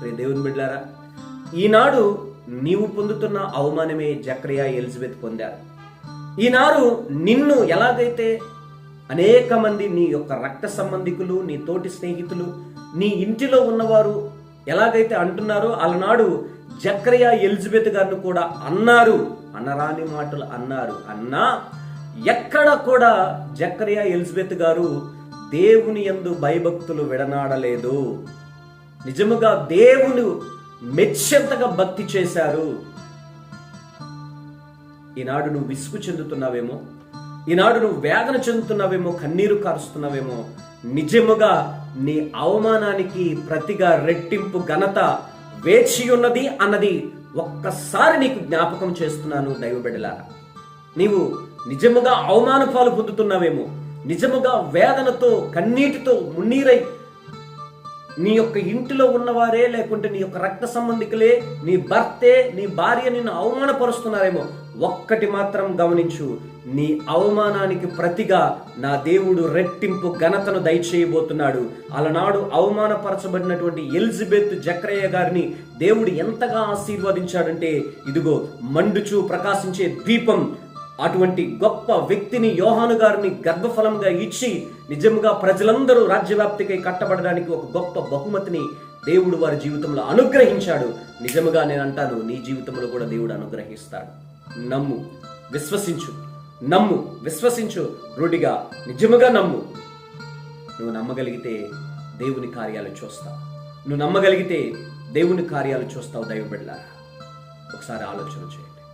ప్రే దేవుని బిడ్డారా ఈనాడు నీవు పొందుతున్న అవమానమే జక్రియా ఎలిజబెత్ పొందారు. ఈనాడు నిన్ను ఎలాగైతే అనేక మంది నీ యొక్క రక్త సంబంధికులు నీ తోటి స్నేహితులు నీ ఇంటిలో ఉన్నవారు ఎలాగైతే అంటున్నారో అలనాడు జక్రియా ఎలిజబెత్ గారిని కూడా అన్నారు. అనరాని మాటలు అన్నారు. అన్నా ఎక్కడ కూడా జక్రియా ఎలిజబెత్ గారు దేవుని యందు భయభక్తులు విడనాడలేదు. నిజముగా దేవుని మెచ్చెంతగా భక్తి చేశారు. ఈనాడు నువ్వు విసుగు చెందుతున్నావేమో ఈనాడు నువ్వు వేదన చెందుతున్నావేమో కన్నీరు కారుస్తున్నావేమో నిజముగా నీ అవమానానికి ప్రతిగా రెట్టింపు ఘనత వేచి ఉన్నది అన్నది ఒక్కసారి నీకు జ్ఞాపకం చేస్తున్నాను దైవబిడలారా నీవు నిజముగా అవమాన పాలు పొందుతున్నావేమో నిజముగా వేదనతో కన్నీటితో మున్నీరై నీ యొక్క ఇంటిలో ఉన్నవారే లేకుంటే నీ యొక్క రక్త సంబంధికులే నీ భర్తే నీ భార్య నిన్ను అవమానపరుస్తున్నారేమో. ఒక్కటి మాత్రం గమనించు నీ అవమానానికి ప్రతిగా నా దేవుడు రెట్టింపు ఘనతను దయచేయబోతున్నాడు. అలనాడు అవమానపరచబడినటువంటి ఎలిజబెత్ జక్రయ్య గారిని దేవుడు ఎంతగా ఆశీర్వదించాడంటే ఇదిగో మండుచు ప్రకాశించే దీపం అటువంటి గొప్ప వ్యక్తిని యోహాను గారిని గర్భఫలంగా ఇచ్చి నిజంగా ప్రజలందరూ రాజ్యవ్యాప్తికై కట్టబడడానికి ఒక గొప్ప బహుమతిని దేవుడు వారి జీవితంలో అనుగ్రహించాడు. నిజముగా నేను అంటాను నీ జీవితంలో కూడా దేవుడు అనుగ్రహిస్తాడు. నమ్ము విశ్వసించు నమ్ము విశ్వసించు. రూఢిగా నిజముగా నమ్ము. నువ్వు నమ్మగలిగితే దేవుని కార్యాలు చూస్తావు. నువ్వు నమ్మగలిగితే దేవుని కార్యాలు చూస్తావు దైవబిడ్లారా ఒకసారి ఆలోచన చేయండి.